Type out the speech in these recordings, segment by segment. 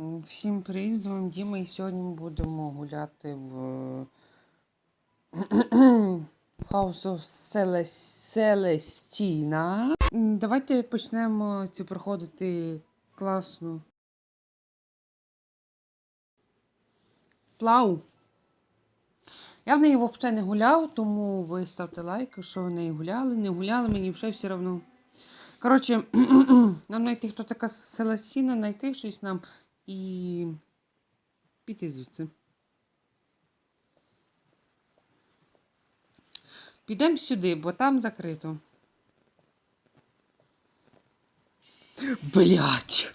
Всім привіт, з вами Діма, і сьогодні ми будемо гуляти в House of Celestina. Давайте почнемо цю проходити класну. Плау. Я в неї взагалі не гуляв, тому ви ставте лайк, що в неї гуляли. Не гуляли, мені вже все одно. Коротше, нам знайти, хто така Селестіна, знайти щось нам і піти звідси. Підемо сюди, бо там закрито. Блять.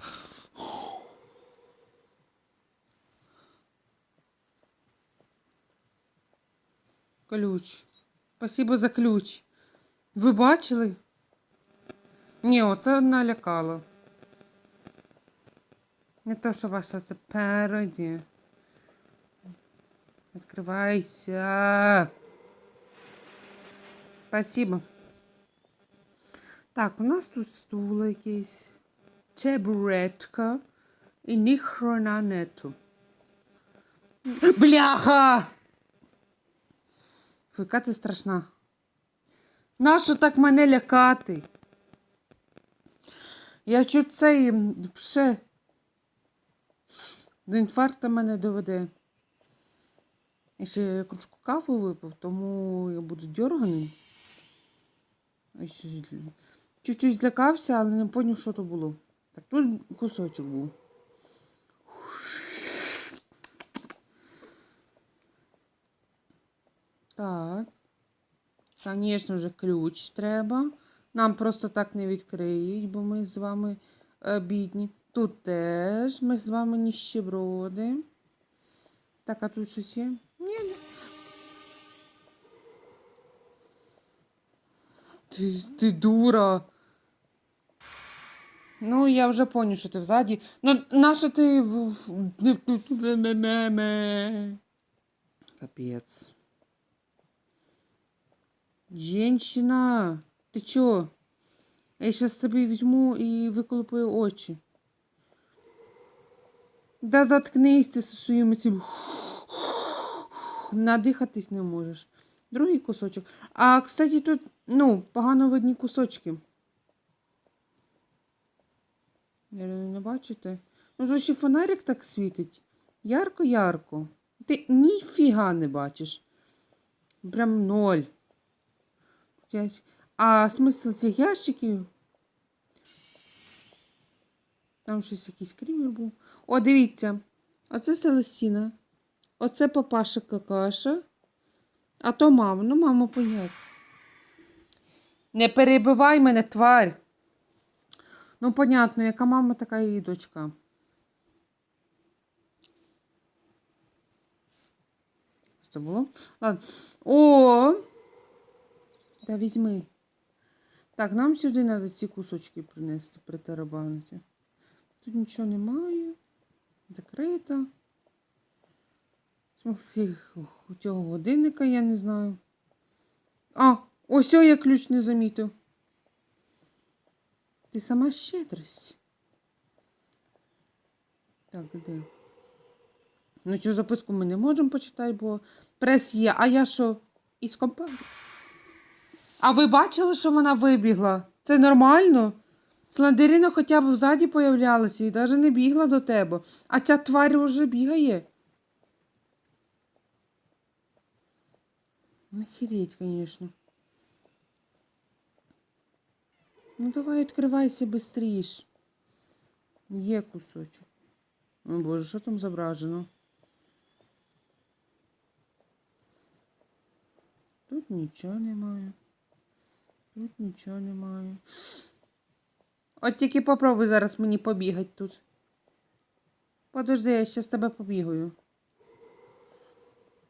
Ключ. Спасибо за ключ. Ви бачили? Ні, оце налякало. Не то, що ваша це пародія. Відкривайся. Спасибо. Так, у нас тут стул якийсь. Чебуретка. І ні нету. Бляха! Фу, яка ти страшна. Нащо так мене лякати? Я чуть цей ще до інфаркту мене доведе. І ще кружку каву випив, тому я буду зл- Чуть-чуть злякався, але не зрозумів, що то було. Так, тут кусочок був. Так. Звісно вже ключ треба. Нам просто так не відкриють, бо ми з вами е, бідні. Тут теж ми з вами ніщеброди. Так, а тут щось є? Ні. Ти, ти дура. Ну, я вже поняв, що ти взаді. Ну, нащо ти в... Капець. Женщина, ти чо? Я зараз тобі візьму і виколупаю очі. Да заткнись ти зі своїми цим. Надихатись не можеш. Другий кусочок. А, кстати, тут, ну, погано видні кусочки. Не бачите? Ну, тут ще фонарик так світить. Ярко-ярко. Ти ніфіга не бачиш. Прям ноль. А смисл цих ящиків? Там щось якийсь крімер був. О, дивіться. Оце Селестіна. Оце папаша какаша. А то мама. Ну, мама, понятно. Не перебивай мене, тварь. Ну, понятно, яка мама, така і дочка. Це було? Ладно. О! Та візьми. Так, нам сюди треба ці кусочки принести, притарабанити. Тут нічого немає. Закрито. У цього годинника я не знаю. А, ось я ключ не замітив. Ти сама щедрость. Так, де? Ну, цю записку ми не можемо почитати, бо прес є. А я що? Із компанії? А ви бачили, що вона вибігла? Це нормально? Слендерина хоча б ззаді появлялася і навіть не бігла до тебе. А ця тварь вже бігає. Нахереть, звісно. Ну давай відкривайся швидше. Є кусочок. О боже, що там зображено? Тут нічого немає. Тут нічого немає. От тільки попробуй зараз мені побігати тут. Подожди, я ще з тебе побігаю.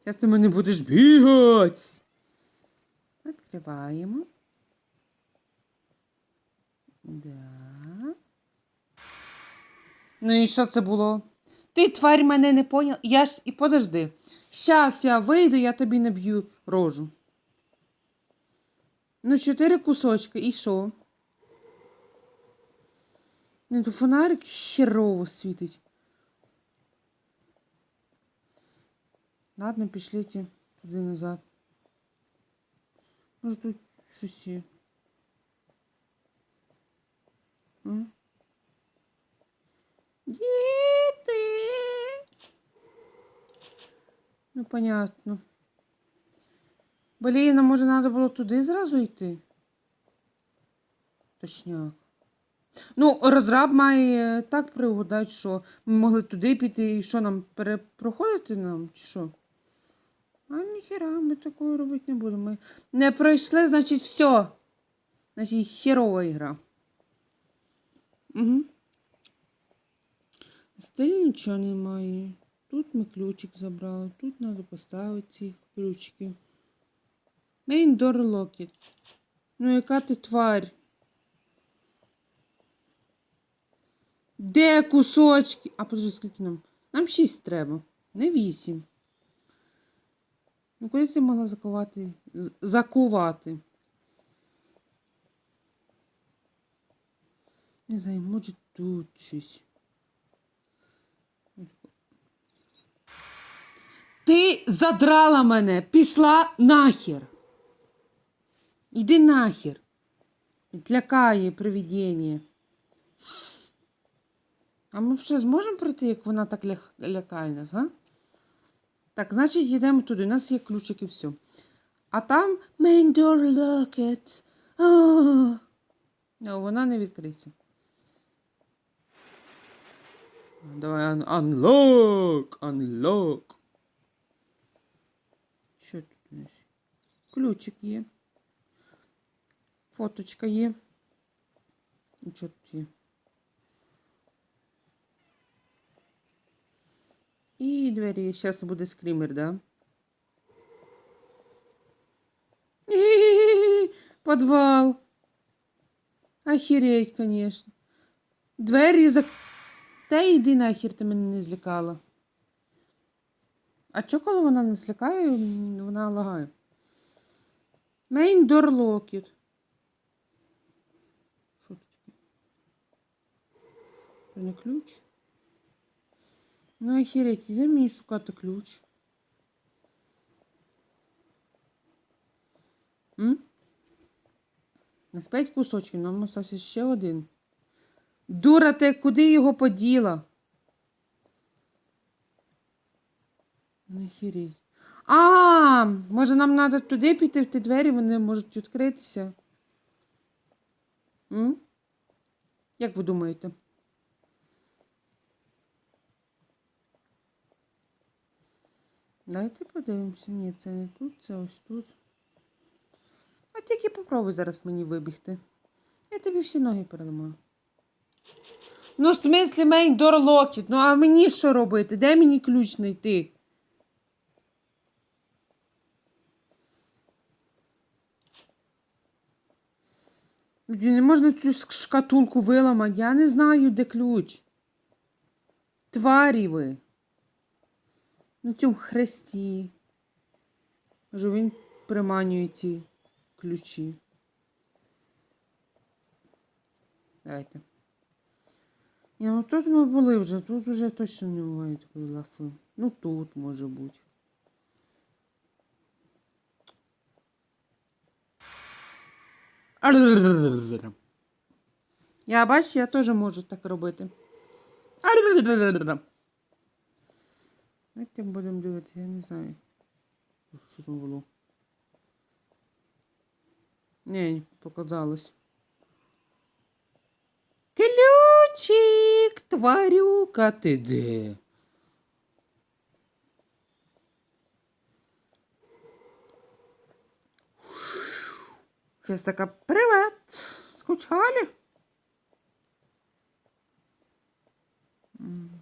Зараз ти мене будеш бігати. Відкриваємо. Да. Ну і що це було? Ти, тварь, мене не поняв. Я ж і подожди. Щас я вийду, я тобі наб'ю рожу. Ну, чотири кусочки, і що? Ну, то фонарик херово світить. Ладно, пішліть туди назад. Може тут щось є. Діти! Ну, понятно. Блін, а може треба було туди зразу йти? Точняк. Ну, розраб має так пригадати, що ми могли туди піти і що нам перепроходити нам, чи що? А ніхера, ми такого робити не будемо. Ми не пройшли, значить, все. Значить, херова ігра. Угу. Стилі нічого немає. Тут ми ключик забрали, тут треба поставити ці ключики. Main door locket. Ну, яка ти тварь? Де кусочки? А подожди, скільки нам? Нам шість треба, не вісім. Ну, куди ти могла закувати? Закувати? Не знаю, може тут щось. Ти задрала мене, пішла нахер. Іди нахер. Лякає привидіння. А ми ще зможемо пройти, як вона так ля... лякає нас, га? Так, значить, йдемо туди. У нас є ключик і все. А там main door locket. А, вона не відкриється. Давай un- unlock, unlock. Що тут у нас? Ключик є. Фоточка є. І що тут є? І двері. Зараз буде скрімер, да? Подвал. Охереть, конечно. Двері зак... Та йди нахер, ти мене не злякала. А чого, коли вона не злякає, вона лагає? Main door locket. Що тут? Це не ключ? Ну, охереть, іди мені шукати ключ. М? Нас п'ять кусочків, нам остався ще один. Дура, ти куди його поділа? Ну. А, може нам треба туди піти в ті двері, вони можуть відкритися. М? Як ви думаєте? Дайте подивимося. Ні, це не тут, це ось тут. А тільки попробуй зараз мені вибігти. Я тобі всі ноги переламаю. Ну, в смислі, мейн locket. Ну, а мені що робити? Де мені ключ знайти? Не можна цю шкатулку виламати. Я не знаю, де ключ. Тварі ви. На цьому хресті. Може, він приманює ці ключі. Давайте. Ні, ну тут ми були вже, тут вже точно немає такої лафи. Ну тут може бути. Я бачу, я теж можу так робити. Давайте будемо дивитися, я не знаю. Що там було? Ні, показалось. Ключик, тварюка, ти де? Щось така, привет, скучали? М.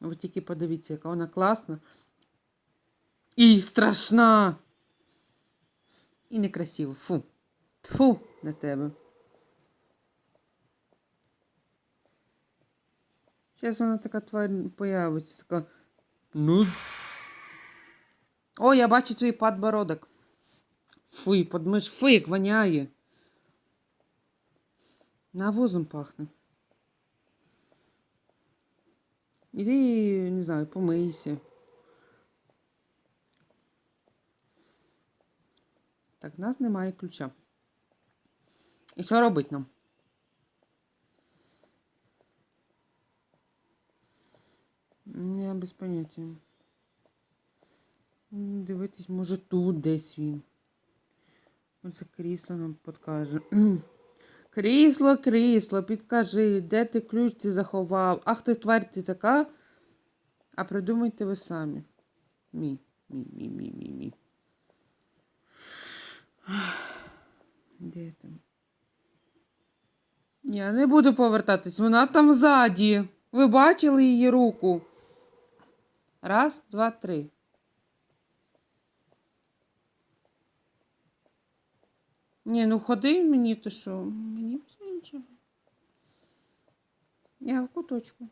Ви тільки подивіться, яка вона класна. І страшна. І некрасиво. Фу. Фу на тебе. Зараз вона така тварь появиться, така. Ну. О, я бачу твій подбородок. Фу, подмиш, фу, як воняє. Навозом пахне. Іди, не знаю, помийся. Так, в нас немає ключа. І що робить нам? Я без поняття. Дивитись, може тут десь він. Оце крісло нам підкаже. Крісло, крісло, підкажи, де ти ключ ти заховав? Ах ти тварь ти така. А придумайте ви самі. Мі, мі, мі, мі, мі, мі. Де там? Я не буду повертатись, вона там ззаді. Ви бачили її руку? Раз, два, три. Ні, ну ходи мені, то що? Мені. Я в куточку.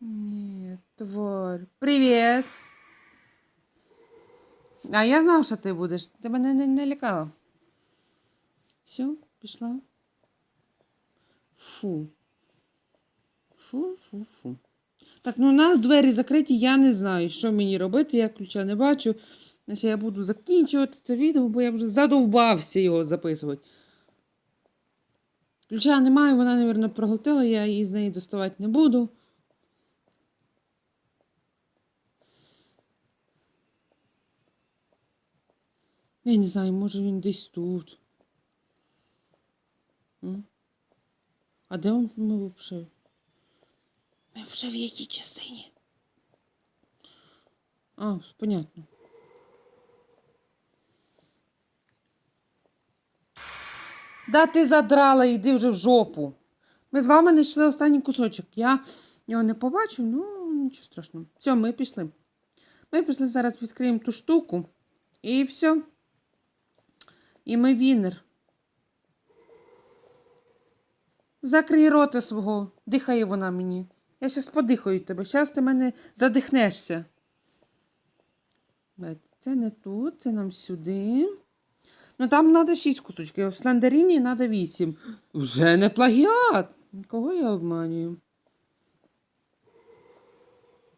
Ні, тварь. Привіт. А я знав, що ти будеш. Ти мене не, не лякала. Все, пішла. Фу. Фу, фу, фу. Так, ну у нас двері закриті, я не знаю, що мені робити, я ключа не бачу. Значить, я буду закінчувати це відео, бо я вже задовбався його записувати. Ключа немає, вона, мабуть, проглотила, я її з неї доставати не буду. Я не знаю, може він десь тут. А де ми взагалі? Ми вже в якій частині? А, понятно. Да ти задрала, йди вже в жопу. Ми з вами знайшли останній кусочок. Я його не побачив, ну нічого страшного. Все, ми пішли. Ми пішли зараз відкриємо ту штуку. І все. І ми вінер. Закрий рота свого, дихає вона мені. Я щас подихаю тебе, щас ти мене задихнешся. Це не тут, це нам сюди. Ну там треба 6 кусочків, в слендеріні треба 8. Вже не плагіат. Кого я обманюю?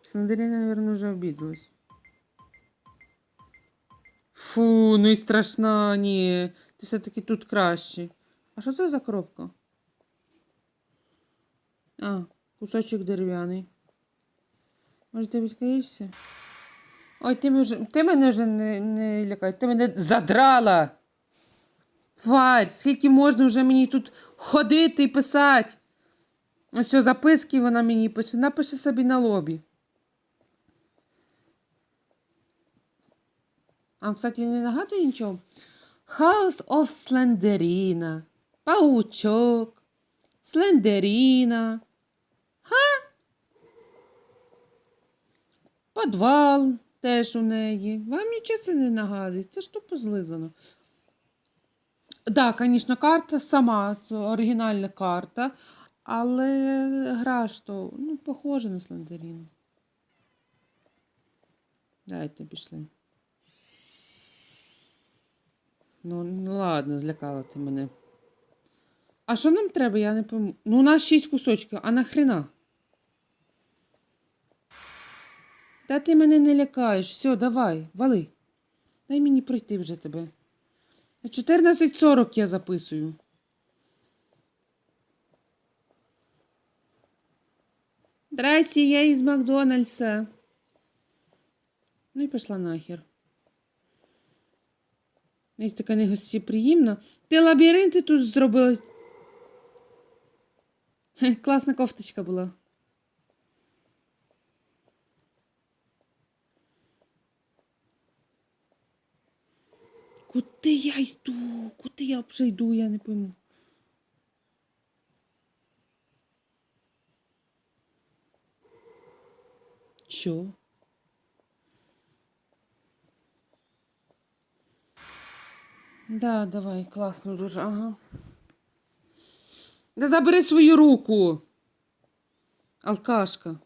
Слендеріна, мабуть, вже обідалась. Фу, ну і страшна, ні. Ти все-таки тут краще. А що це за коробка? А, кусочок дерев'яний. Може, ти відкриєшся? Ой, ти, вже, ти мене вже не, не лякай, ти мене задрала. Тварь, скільки можна вже мені тут ходити і писати? Ось записки вона мені пише. Напиши собі на лобі. А, кстати, не нагадує нічого. House of Slenderina. Паучок. Слендеріна. Ха? Подвал теж у неї. Вам нічого це не нагадує. Це ж то позлизано. Так, да, звісно, карта сама, це оригінальна карта, але гра ж то, ну, похожа на Слендеріну. Дайте пішли. Ну, ну ладно, злякала ти мене. А що нам треба, я не пойму. Ну, у нас шість кусочків, а нахрена? Та ти мене не лякаєш. Все, давай, вали. Дай мені пройти вже тебе. 14.40 я записую. Здрасте, я із Макдональдса. Ну і пішла нахер. Я така негостеприємна. Ти лабіринти тут зробила. Класна кофточка була. Куди я йду? Куди я вже йду, я не пойму. Чо? Да, давай, класно дуже, ага. Да забери свою руку. Алкашка.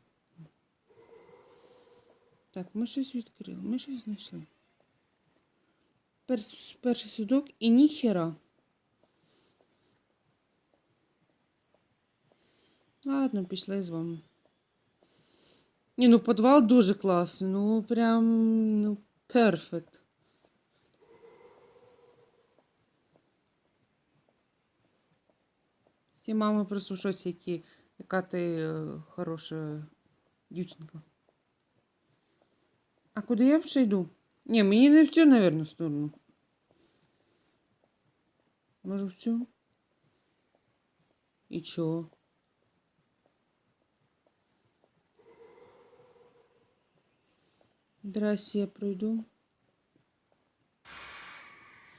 Так, ми щось відкрили, ми щось знайшли. Перший судок і ніхера. Ладно, пішли з вами. Ні, ну підвал дуже класний. Ну, прям, ну, перфект. Всі мами просто в шоці, які, яка ти е, хороша дівчинка. А куди я ще йду? Ні, мені не в цю, напевно, сторону. Може в цю? І чого? Здрасте, я пройду.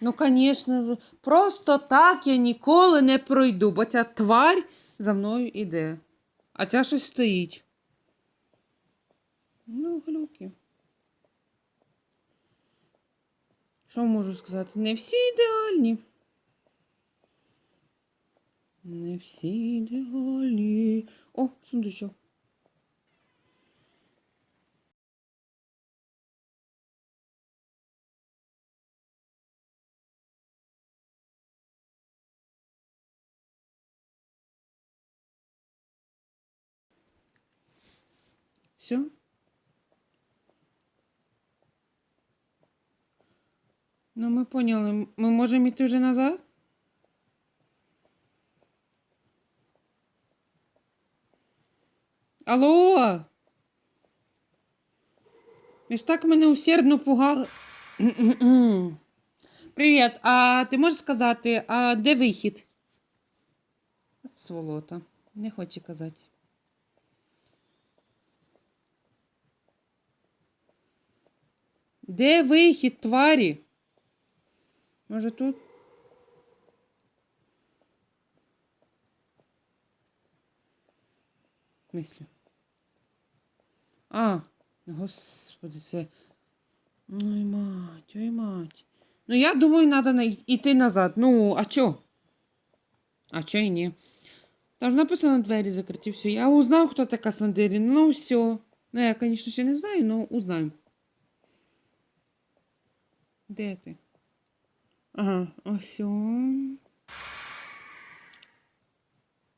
Ну, звісно ж, просто так я ніколи не пройду, бо ця тварь за мною іде. А ця щось стоїть. Ну, глюки. Що можу сказати? Не всі ідеальні. Не всі ідеальні. О, сундучок. Все? Ну, ми поняли. Ми можемо йти вже назад? Алло! Ви ж так мене усердно пугали. Привіт, а ти можеш сказати, а де вихід? Сволота. Не хоче казати. Де вихід, тварі? Може тут? Мислю. А, господи, це. Ой, мать, ой, мать. Ну, я думаю, треба йти назад. Ну, а чо? А чо і ні? Там ж написано двері закриті, все. Я узнав, хто така Сандерін. Ну, все. Ну, я, звісно, ще не знаю, але узнаю. Де ти? Ага, ось он.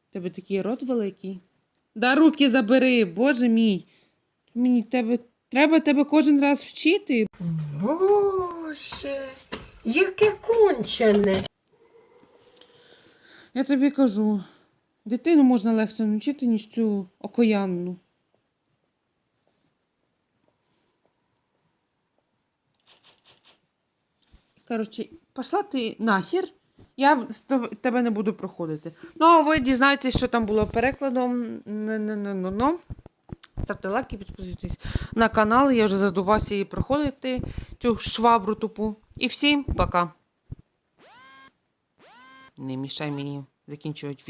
Тебе такий рот великий. Да руки забери, боже мій. Мені тебе треба тебе кожен раз вчити. Боже, яке кончене. Я тобі кажу, дитину можна легше навчити, ніж цю окоянну. Коротше, пішла ти нахер. Я тебе не буду проходити. Ну, а ви дізнаєтесь, що там було перекладом. Ну-ну-ну-ну. Ставте лайки, підписуйтесь на канал. Я вже задумався її проходити, цю швабру тупу. І всім пока. Не мішай мені закінчувати відео.